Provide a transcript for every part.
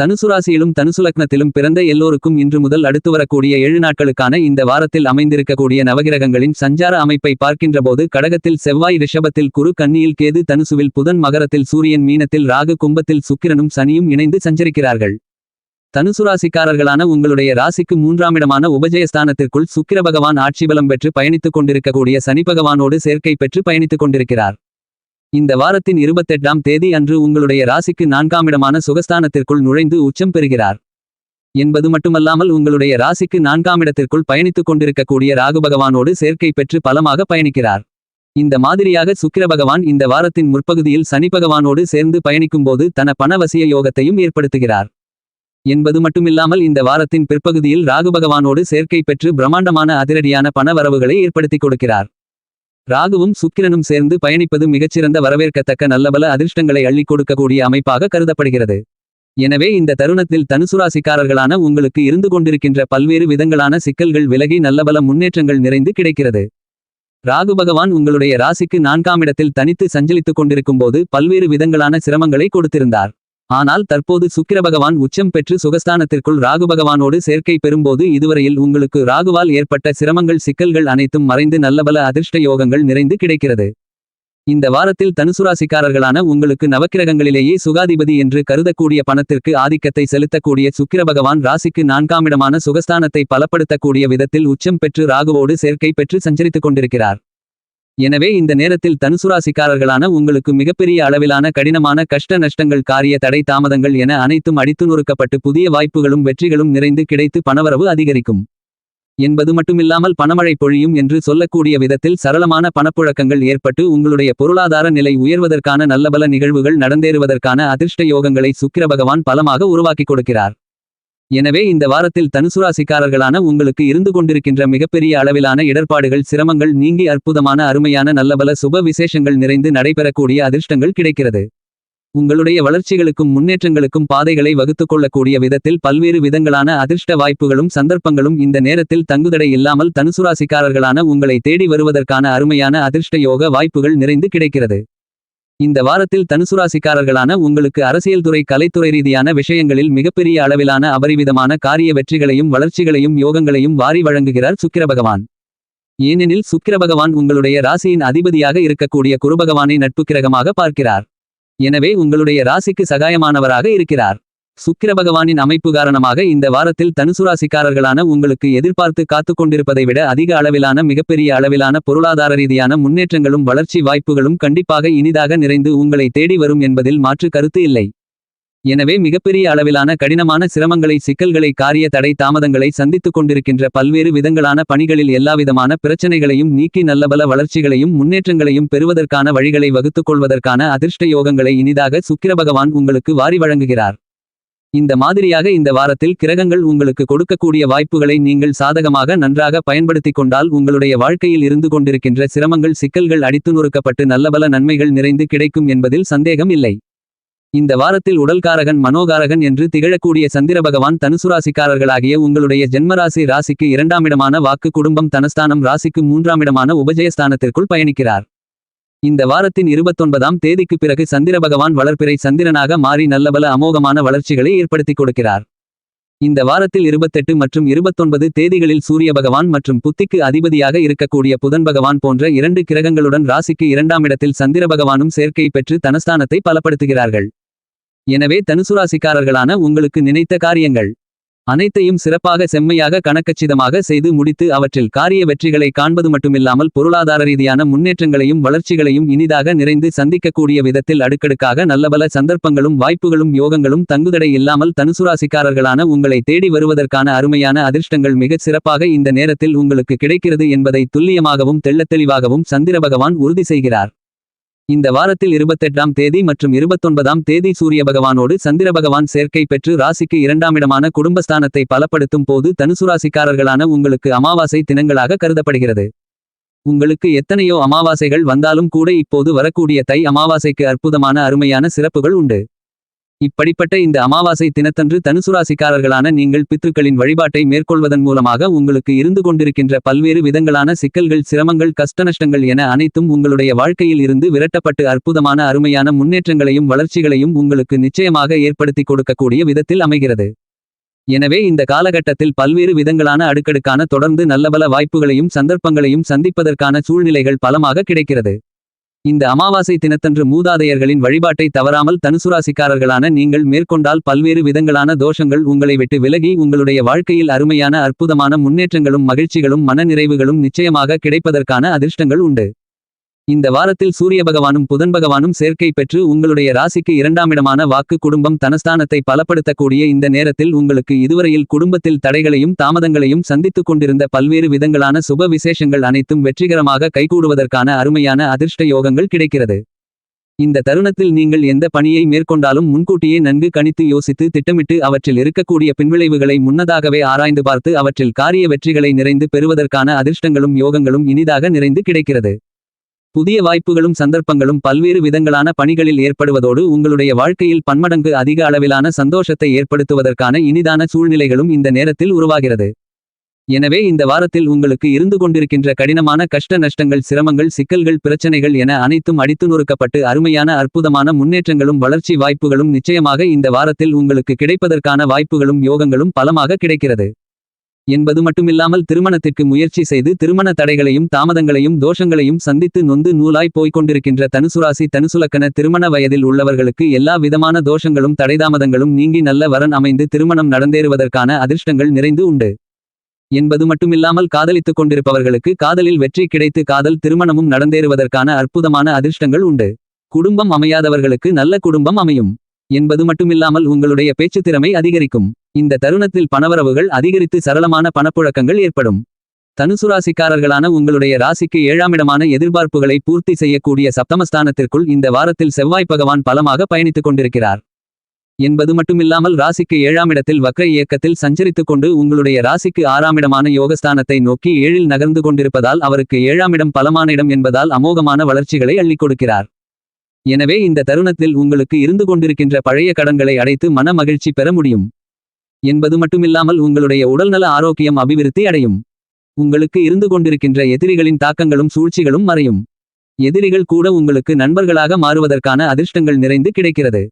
தனுசுராசியிலும் தனுசுலக்னத்திலும் தனுசு லக்னத்திலும் பிறந்த எல்லோருக்கும் இன்று முதல் அடுத்து வரக்கூடிய ஏழு நாட்களுக்கான இந்த வாரத்தில் அமைந்திருக்கக்கூடிய நவகிரகங்களின் சஞ்சார அமைப்பை பார்க்கின்றபோது கடகத்தில் செவ்வாய் ரிஷபத்தில் குரு கன்னியில் கேது தனுசுவில் புதன் மகரத்தில் சூரியன் மீனத்தில் ராகு கும்பத்தில் சுக்கிரனும் சனியும் இணைந்து சஞ்சரிக்கிறார்கள். தனுசு ராசிக்காரர்களான உங்களுடைய ராசிக்கு மூன்றாமிடமான உபஜயஸ்தானத்திற்குள் சுக்கிர பகவான் ஆட்சி பலம் பெற்று பயணித்துக் கொண்டிருக்கக்கூடிய சனி பகவானோடு சேர்க்கை பெற்று பயணித்துக் கொண்டிருக்கிறார். இந்த வாரத்தின் இருபத்தெட்டாம் தேதி அன்று உங்களுடைய ராசிக்கு நான்காமிடமான சுகஸ்தானத்திற்குள் நுழைந்து உச்சம் பெறுகிறார். என்பது மட்டுமல்லாமல் உங்களுடைய ராசிக்கு நான்காமிடத்திற்குள் பயணித்துக் கொண்டிருக்கக்கூடிய ராகு பகவானோடு சேர்க்கை பெற்று பலமாக பயணிக்கிறார். இந்த மாதிரியாக சுக்கிர பகவான் இந்த வாரத்தின் முற்பகுதியில் சனி பகவானோடு சேர்ந்து பயணிக்கும்போது தன பணவசிய யோகத்தையும் ஏற்படுத்துகிறார். என்பது மட்டுமில்லாமல் இந்த வாரத்தின் பிற்பகுதியில் ராகு பகவானோடு சேர்க்கை பெற்று பிரம்மாண்டமான அதிரடியான பண வரவுகளை ஏற்படுத்திக் கொடுக்கிறார். ராகுவும் சுக்கிரனும் சேர்ந்து பயணிப்பது மிகச்சிறந்த வரவேற்கத்தக்க நல்லபல அதிர்ஷ்டங்களை அள்ளி கொடுக்கக்கூடிய அமைப்பாக கருதப்படுகிறது. எனவே இந்த தருணத்தில் தனுசுராசிக்காரர்களான உங்களுக்கு இருந்து கொண்டிருக்கின்ற பல்வேறு விதங்களான சிக்கல்கள் விலகி நல்லபல முன்னேற்றங்கள் நிறைந்து கிடைக்கிறது. ராகு பகவான் உங்களுடைய ராசிக்கு நான்காம் இடத்தில் தனித்து சஞ்சலித்துக் கொண்டிருக்கும்போது பல்வேறு விதங்களான சிரமங்களை கொடுத்திருந்தார். ஆனால் தற்போது சுக்கிர பகவான் உச்சம் பெற்று சுகஸ்தானத்திற்குள் ராகு பகவானோடு சேர்க்கை பெறும்போது இதுவரையில் உங்களுக்கு ராகுவால் ஏற்பட்ட சிரமங்கள் சிக்கல்கள் அனைத்தும் மறைந்து நல்லபல அதிர்ஷ்ட யோகங்கள் நிறைந்து கிடைக்கிறது. இந்த வாரத்தில் தனுசுராசிக்காரர்களான உங்களுக்கு நவக்கிரகங்களிலேயே சுகாதிபதி என்று கருதக்கூடிய பணத்திற்கு ஆதிக்கத்தை செலுத்தக்கூடிய சுக்கிர பகவான் ராசிக்கு நான்காமிடமான சுகஸ்தானத்தை பலப்படுத்தக்கூடிய விதத்தில் உச்சம் பெற்று ராகுவோடு சேர்க்கை பெற்று சஞ்சரித்துக் கொண்டிருக்கிறார். எனவே இந்த நேரத்தில் தனுசுராசிக்காரர்களான உங்களுக்கு மிகப்பெரிய அளவிலான கடினமான கஷ்ட நஷ்டங்கள் காரிய தடை தாமதங்கள் என அனைத்தும் அடித்து நொறுக்கப்பட்டு புதிய வாய்ப்புகளும் வெற்றிகளும் நிறைந்து கிடைத்து பணவரவு அதிகரிக்கும். என்பது மட்டுமில்லாமல் பணமழை பொழியும் என்று சொல்லக்கூடிய விதத்தில் சரளமான பணப்புழக்கங்கள் ஏற்பட்டு உங்களுடைய பொருளாதார நிலை உயர்வதற்கான நல்லபல நிகழ்வுகள் நடந்தேறுவதற்கான அதிர்ஷ்ட யோகங்களை சுக்கிர பகவான் பலமாக உருவாக்கிக் கொடுக்கிறார். எனவே இந்த வாரத்தில் தனுசுராசிக்காரர்களான உங்களுக்கு இருந்து கொண்டிருக்கின்ற மிகப்பெரிய அளவிலான இடர்பாடுகள் சிரமங்கள் நீங்கி அற்புதமான அருமையான நல்லபல சுப விசேஷங்கள் நிறைந்து நடைபெறக்கூடிய அதிர்ஷ்டங்கள் கிடைக்கிறது. உங்களுடைய வளர்ச்சிகளுக்கும் முன்னேற்றங்களுக்கும் பாதைகளை வகுத்துக் கொள்ளக்கூடிய விதத்தில் பல்வேறு விதங்களான அதிர்ஷ்ட வாய்ப்புகளும் சந்தர்ப்பங்களும் இந்த நேரத்தில் தங்குதடை இல்லாமல் தனுசுராசிக்காரர்களான உங்களை தேடி வருவதற்கான அருமையான அதிர்ஷ்ட யோக வாய்ப்புகள் நிறைந்து கிடைக்கிறது. இந்த வாரத்தில் தனுசுராசிக்காரர்களான உங்களுக்கு அரசியல் துறை கலைத்துறை ரீதியான விஷயங்களில் மிகப்பெரிய அளவிலான அபரிவிதமான காரிய வெற்றிகளையும் வளர்ச்சிகளையும் யோகங்களையும் வாரி வழங்குகிறார் சுக்கிர பகவான். ஏனெனில் சுக்கிர பகவான் உங்களுடைய ராசியின் அதிபதியாக இருக்கக்கூடிய குருபகவானை நட்பு கிரகமாக பார்க்கிறார். எனவே உங்களுடைய ராசிக்கு சகாயமானவராக இருக்கிறார். சுக்கிர பகவானின் அமைப்பு காரணமாக இந்த வாரத்தில் தனுசுராசிக்காரர்களான உங்களுக்கு எதிர்பார்த்து காத்துக் கொண்டிருப்பதை விட அதிக அளவிலான மிகப்பெரிய அளவிலான பொருளாதார ரீதியான முன்னேற்றங்களும் வளர்ச்சி வாய்ப்புகளும் கண்டிப்பாக இனிதாக நிறைந்து உங்களை தேடி வரும் என்பதில் மாற்று கருத்து இல்லை. எனவே மிகப்பெரிய அளவிலான கடினமான சிரமங்களை சிக்கல்களை காரிய தடை தாமதங்களை சந்தித்துக் கொண்டிருக்கின்ற பல்வேறு விதங்களான பணிகளில் எல்லாவிதமான பிரச்சனைகளையும் நீக்கி நல்லபல வளர்ச்சிகளையும் முன்னேற்றங்களையும் பெறுவதற்கான வழிகளை வகுத்துக் கொள்வதற்கான அதிர்ஷ்ட யோகங்களை இனிதாக சுக்கிர பகவான் உங்களுக்கு வாரி வழங்குகிறார். இந்த மாதிரியாக இந்த வாரத்தில் கிரகங்கள் உங்களுக்கு கொடுக்கக்கூடிய வாய்ப்புகளை நீங்கள் சாதகமாக நன்றாக பயன்படுத்திக் கொண்டால் உங்களுடைய வாழ்க்கையில் இருந்து கொண்டிருக்கின்ற சிரமங்கள் சிக்கல்கள் அடித்து நொறுக்கப்பட்டு நல்லபல நன்மைகள் நிறைந்து கிடைக்கும் என்பதில் சந்தேகம் இல்லை. இந்த வாரத்தில் உடல்காரகன் மனோகாரகன் என்று திகழக்கூடிய சந்திர பகவான் தனுசுராசிக்காரர்களாகிய உங்களுடைய ஜென்மராசி ராசிக்கு இரண்டாமிடமான வாக்கு குடும்பம் தனஸ்தானம் ராசிக்கு மூன்றாமிடமான உபஜயஸ்தானத்திற்குள் பயணிக்கிறார். இந்த வாரத்தின் இருபத்தொன்பதாம் தேதிக்கு பிறகு சந்திர பகவான் வளர்ப்பிறை சந்திரனாக மாறி நல்லபல அமோகமான வளர்ச்சிகளை ஏற்படுத்திக் கொடுக்கிறார். இந்த வாரத்தில் இருபத்தெட்டு மற்றும் இருபத்தொன்பது தேதிகளில் சூரிய பகவான் மற்றும் புத்திக்கு அதிபதியாக இருக்கக்கூடிய புதன் பகவான் போன்ற இரண்டு கிரகங்களுடன் ராசிக்கு இரண்டாம் இடத்தில் சந்திர பகவானும் சேர்க்கை பெற்று தனஸ்தானத்தை பலப்படுத்துகிறார்கள். எனவே தனுசுராசிக்காரர்களான உங்களுக்கு நினைத்த காரியங்கள். அனைத்தையும் சிறப்பாக செம்மையாக கணக்கச்சிதமாக செய்து முடித்து அவற்றில் காரிய வெற்றிகளை காண்பது மட்டுமில்லாமல் பொருளாதார ரீதியான முன்னேற்றங்களையும் வளர்ச்சிகளையும் இனிதாக நிறைந்து சந்திக்கக்கூடிய விதத்தில் அடுக்கடுக்காக நல்லபல சந்தர்ப்பங்களும் வாய்ப்புகளும் யோகங்களும் தங்குதடை இல்லாமல் தனுசுராசிக்காரர்களான உங்களை தேடி வருவதற்கான அருமையான அதிர்ஷ்டங்கள் மிகச் சிறப்பாக இந்த நேரத்தில் உங்களுக்கு கிடைக்கிறது என்பதை துல்லியமாகவும் தெள்ளத்தெளிவாகவும் சந்திர பகவான் உறுதி செய்கிறார். இந்த வாரத்தில் இருபத்தெட்டாம் தேதி மற்றும் இருபத்தொன்பதாம் தேதி சூரிய பகவானோடு சந்திர பகவான் சேர்க்கை பெற்று ராசிக்கு இரண்டாமிடமான குடும்பஸ்தானத்தை பலப்படுத்தும் போது தனுசு ராசிக்காரர்களான உங்களுக்கு அமாவாசை தினங்களாக கருதப்படுகிறது. உங்களுக்கு எத்தனையோ அமாவாசைகள் வந்தாலும் கூட இப்போது வரக்கூடிய தை அமாவாசைக்கு அற்புதமான அருமையான சிறப்புகள் உண்டு. இப்படிப்பட்ட இந்த அமாவாசை தினத்தன்று தனுசுராசிக்காரர்களான நீங்கள் பித்ருக்களின் வழிபாட்டை மேற்கொள்வதன் மூலமாக உங்களுக்கு இருந்து கொண்டிருக்கின்ற பல்வேறு விதங்களான சிக்கல்கள் சிரமங்கள் கஷ்டநஷ்டங்கள் என அனைத்தும் உங்களுடைய வாழ்க்கையில் இருந்து விரட்டப்பட்டு அற்புதமான அருமையான முன்னேற்றங்களையும் வளர்ச்சிகளையும் உங்களுக்கு நிச்சயமாக ஏற்படுத்தி கொடுக்கக்கூடிய விதத்தில் அமைகிறது. எனவே இந்த காலகட்டத்தில் பல்வேறு விதங்களான அடுக்கடுக்கான தொடர்ந்து நல்லபல வாய்ப்புகளையும் சந்தர்ப்பங்களையும் சந்திப்பதற்கான சூழ்நிலைகள் பலமாக கிடைக்கிறது. இந்த அமாவாசை தினத்தன்று மூதாதையர்களின் வழிபாட்டை தவறாமல் தனுசுராசிக்காரர்களான நீங்கள் மேற்கொண்டால் பல்வேறு விதங்களான தோஷங்கள் உங்களை விட்டு விலகி உங்களுடைய வாழ்க்கையில் அருமையான அற்புதமான முன்னேற்றங்களும் மகிழ்ச்சிகளும் மனநிறைவுகளும் நிச்சயமாக கிடைப்பதற்கான அதிர்ஷ்டங்கள் உண்டு. இந்த வாரத்தில் சூரிய பகவானும் புதன் பகவானும் சேர்க்கை பெற்று உங்களுடைய ராசிக்கு இரண்டாமிடமான வாக்கு குடும்பம் தனஸ்தானத்தை பலப்படுத்தக்கூடிய இந்த நேரத்தில் உங்களுக்கு இதுவரையில் குடும்பத்தில் தடைகளையும் தாமதங்களையும் சந்தித்துக் கொண்டிருந்த பல்வேறு விதங்களான சுப விசேஷங்கள் அனைத்தும் வெற்றிகரமாக கைகூடுவதற்கான அருமையான அதிர்ஷ்ட யோகங்கள் கிடைக்கிறது. இந்த தருணத்தில் நீங்கள் எந்த பணியை மேற்கொண்டாலும் முன்கூட்டியே நன்கு கணித்து யோசித்து திட்டமிட்டு அவற்றில் இருக்கக்கூடிய பின்விளைவுகளை முன்னதாகவே ஆராய்ந்து பார்த்து அவற்றில் காரிய வெற்றிகளை நிறைந்து பெறுவதற்கான அதிர்ஷ்டங்களும் யோகங்களும் இனிதாக நிறைந்து கிடைக்கிறது. புதிய வாய்ப்புகளும் சந்தர்ப்பங்களும் பல்வேறு விதங்களான பணிகளில் ஏற்படுவதோடு உங்களுடைய வாழ்க்கையில் பன்மடங்கு அதிக அளவிலான சந்தோஷத்தை ஏற்படுத்துவதற்கான இனிதான சூழ்நிலைகளும் இந்த நேரத்தில் உருவாகிறது. எனவே இந்த வாரத்தில் உங்களுக்கு இருந்து கொண்டிருக்கின்ற கடினமான கஷ்ட நஷ்டங்கள் சிரமங்கள் சிக்கல்கள் பிரச்சனைகள் என அனைத்தும் அடித்து நொறுக்கப்பட்டு அருமையான அற்புதமான முன்னேற்றங்களும் வளர்ச்சி வாய்ப்புகளும் நிச்சயமாக இந்த வாரத்தில் உங்களுக்கு கிடைப்பதற்கான வாய்ப்புகளும் யோகங்களும் பலமாக கிடைக்கிறது. என்பது மட்டுமில்லாமல் திருமணத்திற்கு முயற்சி செய்து திருமண தடைகளையும் தாமதங்களையும் தோஷங்களையும் சந்தித்து நொந்து நூலாய் போய்க் கொண்டிருக்கின்ற தனுசுராசி தனுசுலக்கண திருமண வயதில் உள்ளவர்களுக்கு எல்லா விதமான தோஷங்களும் தடைதாமதங்களும் நீங்கி நல்ல வரன் அமைந்து திருமணம் நடந்தேறுவதற்கான அதிர்ஷ்டங்கள் நிறைந்து உண்டு. என்பது மட்டுமில்லாமல் காதலித்துக் கொண்டிருப்பவர்களுக்கு காதலில் வெற்றி கிடைத்து காதல் திருமணமும் நடந்தேறுவதற்கான அற்புதமான அதிர்ஷ்டங்கள் உண்டு. குடும்பம் அமையாதவர்களுக்கு நல்ல குடும்பம் அமையும். என்பது மட்டுமில்லாமல் உங்களுடைய பேச்சுத் திறமை அதிகரிக்கும். இந்த தருணத்தில் பணவரவுகள் அதிகரித்து சரளமான பணப்புழக்கங்கள் ஏற்படும். தனுசுராசிக்காரர்களான உங்களுடைய ராசிக்கு ஏழாமிடமான எதிர்பார்ப்புகளை பூர்த்தி செய்யக்கூடிய சப்தமஸ்தானத்திற்குள் இந்த வாரத்தில் செவ்வாய் பகவான் பலமாக பயணித்துக் கொண்டிருக்கிறார். என்பது மட்டுமில்லாமல் ராசிக்கு ஏழாமிடத்தில் வக்ர இயக்கத்தில் சஞ்சரித்துக் கொண்டு உங்களுடைய ராசிக்கு ஆறாமிடமான யோகஸ்தானத்தை நோக்கி ஏழில் நகர்ந்து கொண்டிருப்பதால் அவருக்கு ஏழாமிடம் பலமான இடம் என்பதால் அமோகமான வளர்ச்சிகளை அள்ளிக் கொடுக்கிறார். எனவே இந்த தருணத்தில் உங்களுக்கு இருந்து கொண்டிருக்கின்ற பழைய கடன்களை அடைத்து மன மகிழ்ச்சி பெற முடியும். என்பது மட்டுமில்லாமல் உங்களுடைய உடல்நல ஆரோக்கியம் அபிவிருத்தி அடையும். உங்களுக்கு இருந்து கொண்டிருக்கின்ற எதிரிகளின் தாக்கங்களும் சூழ்ச்சிகளும் மறையும். எதிரிகள் கூட உங்களுக்கு நண்பர்களாக மாறுவதற்கான அதிர்ஷ்டங்கள் நிறைந்து கிடைக்கிறது.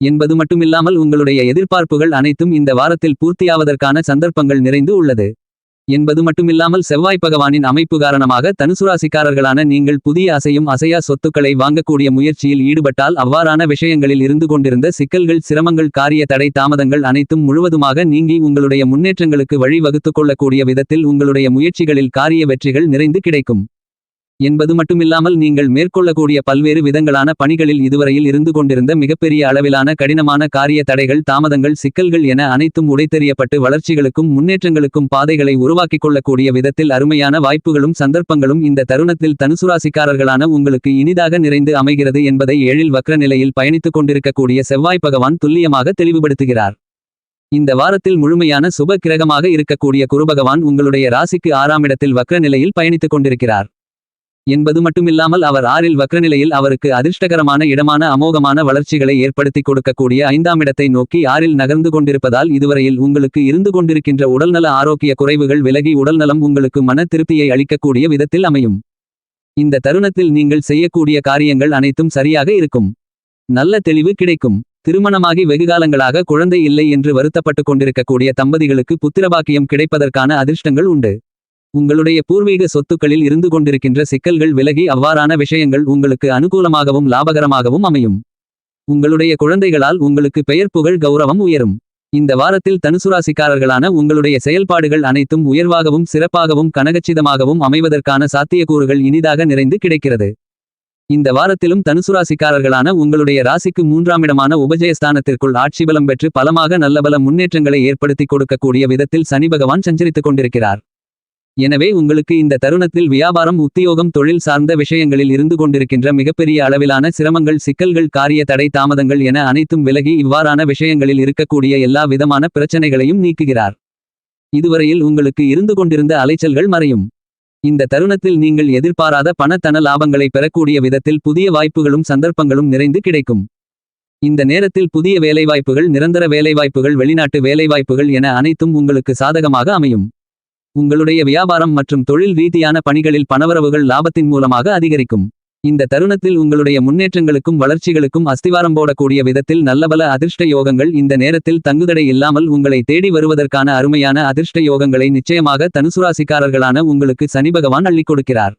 என்பது மட்டுமில்லாமல் உங்களுடைய எதிர்பார்ப்புகள் அனைத்தும் இந்த வாரத்தில் பூர்த்தியாவதற்கான சந்தர்ப்பங்கள் நிறைந்து உள்ளது. என்பது மட்டுமில்லாமல் செவ்வாய் பகவானின் அமைப்பு காரணமாக தனுசுராசிக்காரர்களான நீங்கள் புதிய அசையும் அசையா சொத்துக்களை வாங்கக்கூடிய முயற்சியில் ஈடுபட்டால் அவ்வாறான விஷயங்களில் இருந்து கொண்டிருந்த சிக்கல்கள் சிரமங்கள் காரிய தடை தாமதங்கள் அனைத்தும் முழுவதுமாக நீங்கி உங்களுடைய முன்னேற்றங்களுக்கு வழி வகுத்துக் கொள்ளக்கூடிய விதத்தில் உங்களுடைய முயற்சிகளில் காரிய வெற்றிகள் நிறைந்து கிடைக்கும். என்பது மட்டுமில்லாமல் நீங்கள் மேற்கொள்ளக்கூடிய பல்வேறு விதங்களான பணிகளில் இதுவரையில் இருந்து கொண்டிருந்த மிகப்பெரிய அளவிலான கடினமான காரிய தடைகள் தாமதங்கள் சிக்கல்கள் என அனைத்தும் உடைத்தெறியப்பட்டு வளர்ச்சிகளுக்கும் முன்னேற்றங்களுக்கும் பாதைகளை உருவாக்கிக் கொள்ளக்கூடிய விதத்தில் அருமையான வாய்ப்புகளும் சந்தர்ப்பங்களும் இந்த தருணத்தில் தனுசுராசிக்காரர்களான உங்களுக்கு இனிதாக நிறைந்து அமைகிறது என்பதை ஏழில் வக்ர நிலையில் பயணித்துக் கொண்டிருக்கக்கூடிய செவ்வாய் பகவான் துல்லியமாக தெளிவுபடுத்துகிறார். இந்த வாரத்தில் முழுமையான சுப கிரகமாக இருக்கக்கூடிய குருபகவான் உங்களுடைய ராசிக்கு ஆறாம் இடத்தில் வக்ர நிலையில் பயணித்துக் கொண்டிருக்கிறார். என்பது மட்டுமில்லாமல் அவர் ஆறில் வக்ரநிலையில் அவருக்கு அதிர்ஷ்டகரமான இடமான அமோகமான வளர்ச்சிகளை ஏற்படுத்தி கொடுக்கக்கூடிய ஐந்தாம் இடத்தை நோக்கி ஆறில் நகர்ந்து கொண்டிருப்பதால் இதுவரையில் உங்களுக்கு இருந்து கொண்டிருக்கின்ற உடல்நல ஆரோக்கிய குறைவுகள் விலகி உடல்நலம் உங்களுக்கு மன திருப்தியை அளிக்கக்கூடிய விதத்தில் அமையும். இந்த தருணத்தில் நீங்கள் செய்யக்கூடிய காரியங்கள் அனைத்தும் சரியாக இருக்கும். நல்ல தெளிவு கிடைக்கும். திருமணமாகி வெகுகாலங்களாக குழந்தை இல்லை என்று வருத்தப்பட்டுக் கொண்டிருக்கக்கூடிய தம்பதிகளுக்கு புத்திரபாக்கியம் கிடைப்பதற்கான அதிர்ஷ்டங்கள் உண்டு. உங்களுடைய பூர்வீக சொத்துக்களில் இருந்து கொண்டிருக்கின்ற சிக்கல்கள் விலகி அவ்வாறான விஷயங்கள் உங்களுக்கு அனுகூலமாகவும் லாபகரமாகவும் அமையும். உங்களுடைய குழந்தைகளால் உங்களுக்கு பெயர் புகழ் கௌரவம் உயரும். இந்த வாரத்தில் தனுசுராசிக்காரர்களான உங்களுடைய செயல்பாடுகள் அனைத்தும் உயர்வாகவும் சிறப்பாகவும் கனகச்சிதமாகவும் அமைவதற்கான சாத்தியக்கூறுகள் இனிதாக நிறைந்து கிடைக்கிறது. இந்த வாரத்திலும் தனுசுராசிக்காரர்களான உங்களுடைய ராசிக்கு மூன்றாமிடமான உபஜயஸ்தானத்திற்குள் ஆட்சிபலம் பெற்று பலமாக நல்லபல முன்னேற்றங்களை ஏற்படுத்திக் கொடுக்கக்கூடிய விதத்தில் சனி பகவான் சஞ்சரித்துக் கொண்டிருக்கிறார். எனவே உங்களுக்கு இந்த தருணத்தில் வியாபாரம் உத்தியோகம் தொழில் சார்ந்த விஷயங்களில் இருந்து கொண்டிருக்கின்ற மிகப்பெரிய அளவிலான சிரமங்கள் சிக்கல்கள் காரிய தடை தாமதங்கள் என அனைத்தும் விலகி இவ்வாறான விஷயங்களில் இருக்கக்கூடிய எல்லா விதமான பிரச்சனைகளையும் நீக்குகிறார். இதுவரையில் உங்களுக்கு இருந்து கொண்டிருந்த அலைச்சல்கள் மறையும். இந்த தருணத்தில் நீங்கள் எதிர்பாராத பணத்தன லாபங்களை பெறக்கூடிய விதத்தில் புதிய வாய்ப்புகளும் சந்தர்ப்பங்களும் நிறைந்து கிடைக்கும். இந்த நேரத்தில் புதிய வேலைவாய்ப்புகள் நிரந்தர வேலைவாய்ப்புகள் வெளிநாட்டு வேலைவாய்ப்புகள் என அனைத்தும் உங்களுக்கு சாதகமாக அமையும். உங்களுடைய வியாபாரம் மற்றும் தொழில் ரீதியான பணிகளில் பணவரவுகள் லாபத்தின் மூலமாக அதிகரிக்கும். இந்த தருணத்தில் உங்களுடைய முன்னேற்றங்களுக்கும் வளர்ச்சிகளுக்கும் அஸ்திவாரம் போடக்கூடிய விதத்தில் நல்லபல அதிர்ஷ்ட யோகங்கள் இந்த நேரத்தில் தங்குதடை இல்லாமல் உங்களை தேடி வருவதற்கான அருமையான அதிர்ஷ்ட யோகங்களை நிச்சயமாக தனுசுராசிக்காரர்களான உங்களுக்கு சனி பகவான் அள்ளிக் கொடுக்கிறார்.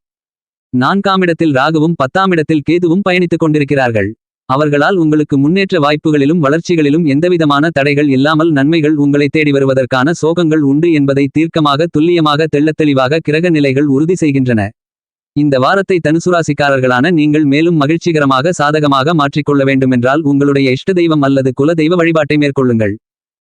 நான்காமிடத்தில் ராகுவும் பத்தாமிடத்தில் கேதுவும் பயணித்துக் கொண்டிருக்கிறார்கள். அவர்களால் உங்களுக்கு முன்னேற்ற வாய்ப்புகளிலும் வளர்ச்சிகளிலும் எந்தவிதமான தடைகள் இல்லாமல் நன்மைகள் உங்களை தேடி வருவதற்கான சோகங்கள் உண்டு என்பதை தீர்க்கமாக துல்லியமாக தெள்ளத்தெளிவாக கிரக நிலைகள் உறுதி செய்கின்றன. இந்த வாரத்தை தனுசுராசிக்காரர்களான நீங்கள் மேலும் மகிழ்ச்சிகரமாக சாதகமாக மாற்றிக்கொள்ள வேண்டுமென்றால் உங்களுடைய இஷ்ட தெய்வம் அல்லது குல தெய்வ வழிபாட்டை மேற்கொள்ளுங்கள்.